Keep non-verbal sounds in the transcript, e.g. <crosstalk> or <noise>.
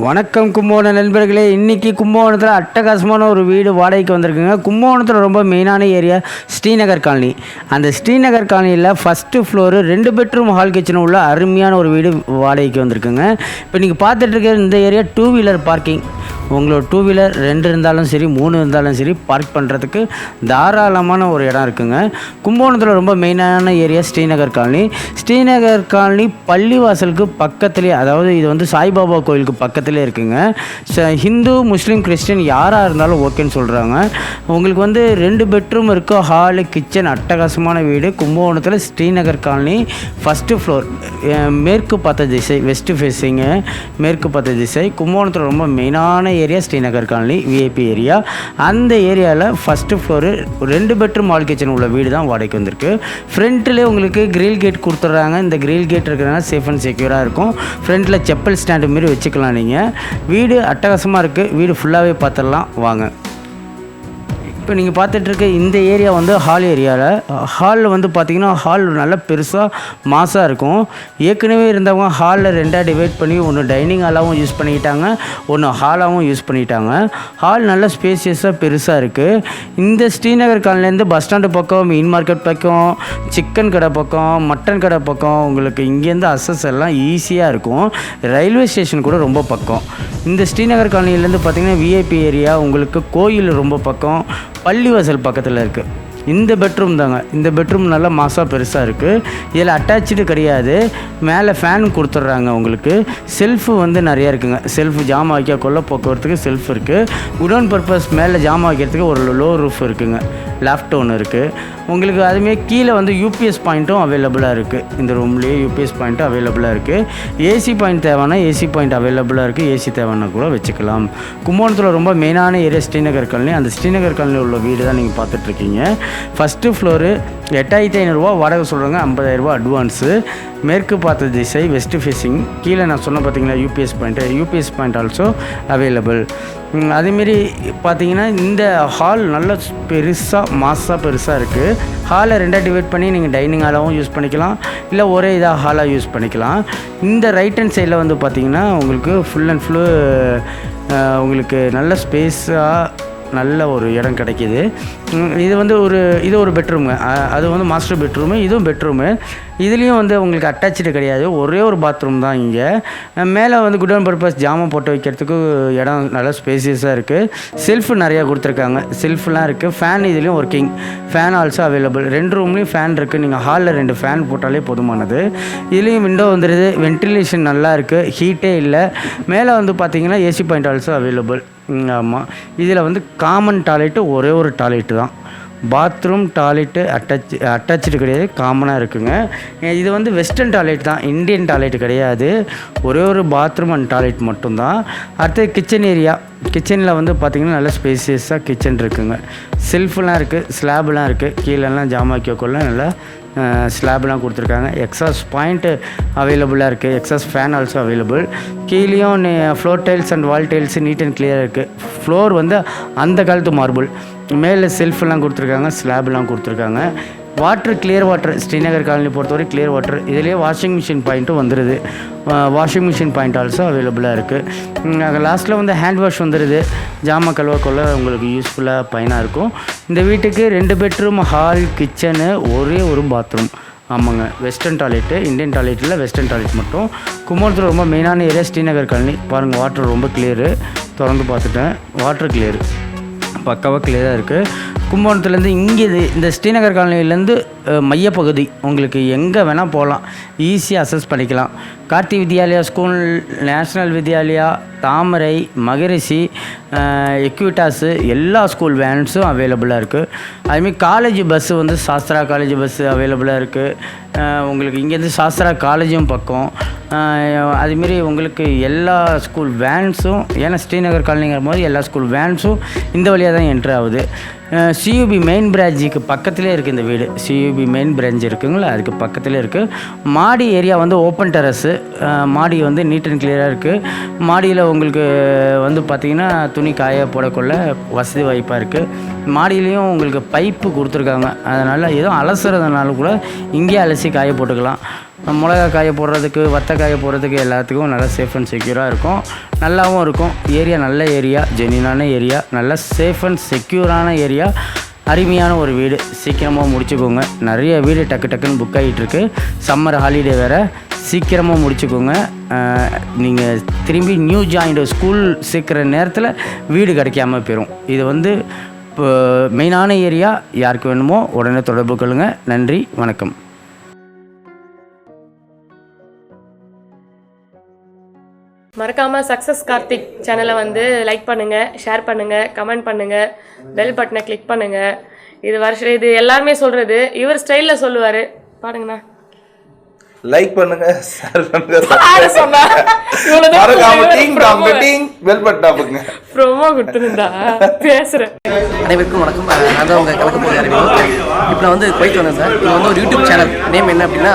வணக்கம் கும்பகோணம் நண்பர்களே. இன்றைக்கி கும்பகோணத்தில் அட்டகாசமான ஒரு வீடு வாடகைக்கு வந்திருக்குங்க. கும்பகோணத்தில் ரொம்ப மெயினான ஏரியா ஸ்ரீநகர் காலனி. அந்த ஸ்ரீநகர் காலனியில் ஃபஸ்ட்டு ஃப்ளோரு ரெண்டு பெட்ரூம் ஹால் கிச்சன் உள்ள அருமையான ஒரு வீடு வாடகைக்கு வந்திருக்குங்க. இப்போ நீங்கள் பார்த்துட்ருக்க இந்த ஏரியா டூ வீலர் பார்க்கிங் உங்களோட டூ வீலர் ரெண்டு இருந்தாலும் சரி மூணு இருந்தாலும் சரி பார்க் பண்ணுறதுக்கு தாராளமான ஒரு இடம் இருக்குங்க. கும்பகோணத்தில் ரொம்ப மெயினான area Srinagar colony. Srinagar colony பள்ளிவாசலுக்கு பக்கத்துலேயே அதாவது இது வந்து சாய்பாபா கோயிலுக்கு பக்கத்துலேயே இருக்குங்க. ச- ஹிந்து முஸ்லீம் கிறிஸ்டின் யாராக இருந்தாலும் ஓகேன்னு சொல்கிறாங்க உங்களுக்கு வந்து ரெண்டு பெட்ரூம் இருக்கு ஹாலு கிச்சன் அட்டகாசமான வீடு. கும்பகோணத்தில் ஸ்ரீநகர் காலனி ஃபஸ்ட்டு ஃப்ளோர் மேற்கு பார்த்த திசை வெஸ்ட்டு ஃபேஸிங்கு மேற்கு பார்த்த திசை. கும்பகோணத்தில் ரொம்ப மெயினான area Srinagar colony VIP area. அந்த ஏரியாவில் ஃபஸ்ட்டு ஃப்ளோரு ரெண்டு பெட்ரூம் ஹால் கிச்சன் உள்ள வீடு தான் வாடகைக்கு வந்திருக்கு. ஃப்ரண்ட்டில் உங்களுக்கு கிரில் கேட் கொடுத்துட்றாங்க. இந்த கிரில் கேட் இருக்கிறனால சேஃப் அண்ட் செக்யூராக இருக்கும். ஃப்ரண்ட்டில் செப்பல் ஸ்டாண்டு மாரி வச்சுக்கலாம் நீங்கள் வீடு அட்டகாசமாக இருக்குது வீடு ஃபுல்லாகவே பார்த்துடலாம் வாங்க. இப்போ நீங்கள் பார்த்துட்ருக்க இந்த ஏரியா வந்து ஹால் ஏரியாவில் ஹாலில் வந்து பார்த்திங்கன்னா ஹால் நல்லா பெருசாக மாசாக இருக்கும். ஏற்கனவே இருந்தவங்க ஹாலில் ரெண்டாக டிவைட் பண்ணி ஒன்று டைனிங் ஹாலாகவும் யூஸ் பண்ணிக்கிட்டாங்க ஒன்று ஹாலாகவும் யூஸ் பண்ணிட்டாங்க ஹால் நல்ல ஸ்பேசியஸாக பெருசாக இருக்குது இந்த ஸ்ரீநகர் காலனிலேருந்து பஸ் ஸ்டாண்டு பக்கம் மீன் மார்க்கெட் பக்கம் சிக்கன் கடை பக்கம் மட்டன் கடை பக்கம் உங்களுக்கு இங்கேருந்து அசஸ் எல்லாம் ஈஸியாக இருக்கும். ரயில்வே ஸ்டேஷன் கூட ரொம்ப பக்கம். இந்த ஸ்ரீநகர் காலனிலேருந்து பார்த்திங்கன்னா விஐபி ஏரியா உங்களுக்கு கோயில் ரொம்ப பக்கம் பள்ளிவாசல் பக்கத்தில் இருக்குது இந்த பெட்ரூம் தாங்க. இந்த பெட்ரூம் நல்லா மாசாக பெருசாக இருக்குது இதில் அட்டாச்சு கிடையாது. மேலே ஃபேன் கொடுத்துட்றாங்க உங்களுக்கு. செல்ஃபு வந்து நிறையா இருக்குங்க. செல்ஃபு ஜாமான் வைக்க கொள்ள போக்குவரத்துக்கு செல்ஃப் இருக்குது குடோன் பர்பஸ் மேலே ஜாமான் வைக்கிறதுக்கு ஒரு லோ ரூஃப் இருக்குங்க. லெஃப்ட் ஒன்று இருக்குது உங்களுக்கு அதுமாரி கீழே வந்து யூபிஎஸ் பாயிண்ட்டும் அவைலபிளாக இருக்குது இந்த ரூம்லேயே யூபிஎஸ் பாயிண்ட்டும் அவைலபிளாக இருக்குது ஏசி பாயிண்ட் தேவைன்னா ஏசி பாயிண்ட் அவைலபிளாக இருக்குது ஏசி தேவைன்னா கூட வச்சுக்கலாம். கும்பகோணத்தில் ரொம்ப மெயினான ஏரியா ஸ்ரீநகர் காலனி. அந்த ஸ்ரீநகர் காலனியில் உள்ள வீடு தான் நீங்கள் பார்த்துட்ருக்கீங்க ஃபஸ்ட்டு ஃப்ளோரு எட்டாயிரத்தி ஐநூறுரூவா வாடகை சொல்கிறாங்க ஐம்பதாயிரரூபா அட்வான்ஸு மேற்கு பார்த்த திசை வெஸ்ட் ஃபேஸிங் கீழே நான் சொன்ன பார்த்தீங்களா UPS point UPS point also available அதேமாரி பார்த்தீங்கன்னா இந்த ஹால் நல்ல பெருசாக மாஸாக பெருசாக இருக்குது ஹாலை ரெண்டாக டிவைட் பண்ணி நீங்கள் டைனிங் ஹாலாகவும் யூஸ் பண்ணிக்கலாம். இல்லை ஒரே இதாக ஹாலாக யூஸ் பண்ணிக்கலாம். இந்த ரைட் ஹேண்ட் சைடில் வந்து பார்த்திங்கன்னா உங்களுக்கு ஃபுல் அண்ட் ஃபுல்லு உங்களுக்கு நல்ல ஸ்பேஸாக நல்ல ஒரு இடம் கிடைக்கிது. இது வந்து ஒரு இது ஒரு பெட்ரூமுங்க அது வந்து மாஸ்டர் பெட்ரூமு இதுவும் பெட்ரூமு இதுலேயும் வந்து உங்களுக்கு அட்டாச்சு கிடையாது. ஒரே ஒரு பாத்ரூம் தான் இங்கே. மேலே வந்து குட் அண்ட் பர்பஸ் ஜாமான் போட்டு வைக்கிறதுக்கு இடம் நல்லா ஸ்பேசியஸாக இருக்குது செல்ஃப் நிறையா கொடுத்துருக்காங்க. செல்ஃப்லாம் இருக்குது ஃபேன் இதுலேயும் ஒர்க்கிங் ஃபேன் ஆல்சோ அவைலபிள் ரெண்டு ரூம்லேயும் ஃபேன் இருக்குது நீங்கள் ஹாலில் ரெண்டு ஃபேன் போட்டாலே போதுமானது. இதுலேயும் விண்டோ வந்துடுது வென்டிலேஷன் நல்லா இருக்குது ஹீட்டே இல்லை. மேலே வந்து பார்த்தீங்கன்னா ஏசி பாயிண்ட் ஆல்சோ அவைலபிள் ஆமாம் இதில் வந்து காமன் டாய்லெட்டு ஒரே ஒரு டாய்லெட்டு தான். பாத்ரூம் டாய்லெட்டு அட்டாச் அட்டாச்சு கிடையாது காமனாக இருக்குங்க. இது வந்து வெஸ்டர்ன் டாய்லெட் தான் இந்தியன் டாய்லெட் கிடையாது. ஒரே ஒரு பாத்ரூம் அண்ட் டாய்லெட் மட்டும்தான். அடுத்தது கிச்சன் ஏரியா கிச்சனில் வந்து பார்த்திங்கன்னா நல்ல ஸ்பேசியஸாக கிச்சன் இருக்குங்க. செல்ஃபெலாம் இருக்குது ஸ்லாப்லாம் இருக்குது கீழெல்லாம் ஜாமா வைக்கக்குள்ள நல்லா ஸ்லாப்லாம் கொடுத்துருக்காங்க. எக்ஸாஸ் பாயிண்ட்டு அவைலபிளாக இருக்குது எக்ஸாஸ் ஃபேன் ஆல்சோ அவைலபிள் கீழேயும் floor tiles and wall tiles neat and கிளியராக இருக்குது ஃப்ளோர் வந்து அந்த காலத்து மார்பிள் மேலே செல்ஃபெல்லாம் கொடுத்துருக்காங்க ஸ்லாப்லாம் கொடுத்துருக்காங்க. Water clear water Srinagar colony பொறுத்தவரை கிளியர் வாட்டர் இதுலேயே வாஷிங் மிஷின் பாயிண்ட்டும் வந்துடுது வாஷிங் மிஷின் பாயிண்ட் ஆல்சோ அவைலபிளாக இருக்குது லாஸ்ட்டில் வந்து ஹேண்ட் வாஷ் வந்துடுது ஜாம கழுவ உங்களுக்கு யூஸ்ஃபுல்லாக பயனாக இருக்கும். இந்த வீட்டுக்கு ரெண்டு பெட்ரூம் ஹால் கிச்சனு ஒரே ஒரு பாத்ரூம் ஆமாங்க. வெஸ்டர்ன் டாய்லெட்டு இந்தியன் டாய்லெட்டில் வெஸ்டர்ன் டாய்லெட் மட்டும். குமரத்தில் ரொம்ப மெயினான ஏரியா ஸ்ரீநகர் காலனி. பாருங்கள் வாட்டர் ரொம்ப கிளியரு திறந்து பார்த்துட்டேன். வாட்டர் கிளியரு பக்காவாக கிளியராக இருக்குது கும்பகோணத்துலேருந்து இங்கே இது இந்த ஸ்ரீநகர் காலனிலேருந்து மையப்பகுதி. உங்களுக்கு எங்கே வேணால் போகலாம். ஈஸியாக அசஸ் பண்ணிக்கலாம். கார்த்தி வித்யாலயா ஸ்கூல் நேஷ்னல் வித்யாலயா தாமரை மகரிஷி எக்யூட்டாஸு எல்லா ஸ்கூல் வேன்ஸும் அவைலபிளாக இருக்குது அதுமாரி காலேஜ் பஸ்ஸு வந்து சாஸ்திரா காலேஜ் பஸ்ஸு அவைலபிளாக இருக்குது உங்களுக்கு இங்கேருந்து சாஸ்திரா காலேஜும் பக்கம். அதுமாரி உங்களுக்கு எல்லா ஸ்கூல் வேன்ஸும் ஏன்னா ஸ்ரீநகர் காலனிங்கிற போது எல்லா ஸ்கூல் வேன்ஸும் இந்த வழியாக தான் என்ட்ரு ஆகுது. சியூபி மெயின் பிரான்ச்சுக்கு பக்கத்துலேயே இருக்குது இந்த வீடு. சியூபி மெயின் பிரான்ச் இருக்குங்களா? அதுக்கு பக்கத்துலேயே இருக்குது மாடி ஏரியா வந்து ஓப்பன் டெரஸு மாடி வந்து நீட் அண்ட் கிளியராக இருக்குது மாடியில் உங்களுக்கு வந்து பார்த்திங்கன்னா துணி காய போடக்குள்ள வசதி வாய்ப்பாக இருக்குது மாடியிலையும் உங்களுக்கு பைப்பு கொடுத்துருக்காங்க. அதனால் எதுவும் அலசுறதுனால கூட இங்கேயே அலசி காய போட்டுக்கலாம். மிளகா காய போடுறதுக்கு வத்த காய போடுறதுக்கு எல்லாத்துக்கும் நல்லா சேஃப் அண்ட் செக்யூராக இருக்கும். நல்லாவும் இருக்கும். ஏரியா நல்ல ஏரியா ஜெனினான ஏரியா நல்ல சேஃப் அண்ட் செக்யூரான ஏரியா அருமையான ஒரு வீடு. சீக்கிரமாக முடிச்சுக்கோங்க. நிறைய வீடு டக்கு டக்குன்னு புக் ஆகிட்டுருக்கு சம்மர் ஹாலிடே வேறு. சீக்கிரமாக முடிச்சுக்கோங்க. நீங்கள் திரும்பி நியூ ஜாயின்டு ஸ்கூல் சேர்க்குற நேரத்தில் வீடு கிடைக்காம போயிடும் இது வந்து இப்போ மெயினான ஏரியா யாருக்கு வேணுமோ உடனே தொடர்பு கொள்ளுங்கள் நன்றி வணக்கம். மறக்காம சக்ஸஸ் கார்த்திக் சேனலை வந்து லைக் பண்ணுங்க ஷேர் பண்ணுங்க கமெண்ட் பண்ணுங்க பெல் பட்டனை கிளிக் பண்ணுங்க. இது வருஷம் இது எல்லாருமே சொல்றது இவர் ஸ்டைல்ல சொல்லுவாரு. பாருங்கண்ணா. லைக் பண்ணுங்க ஷேர் பண்ணுங்க <laughs> மறக்காம டீங் டாம். பெட்டிங் பெல் பட்டா பண்ணுங்க ப்ரோமோ கொடுத்துருந்தா. பேசுறேன். அனைவருக்கும் வணக்கம். நான் தான் உங்கள் கலக்க போகிற இப்போ நான் வந்து குவைத் வந்தேன் சார். இது வந்து ஒரு யூடியூப் சேனல் நேம் என்ன அப்படின்னா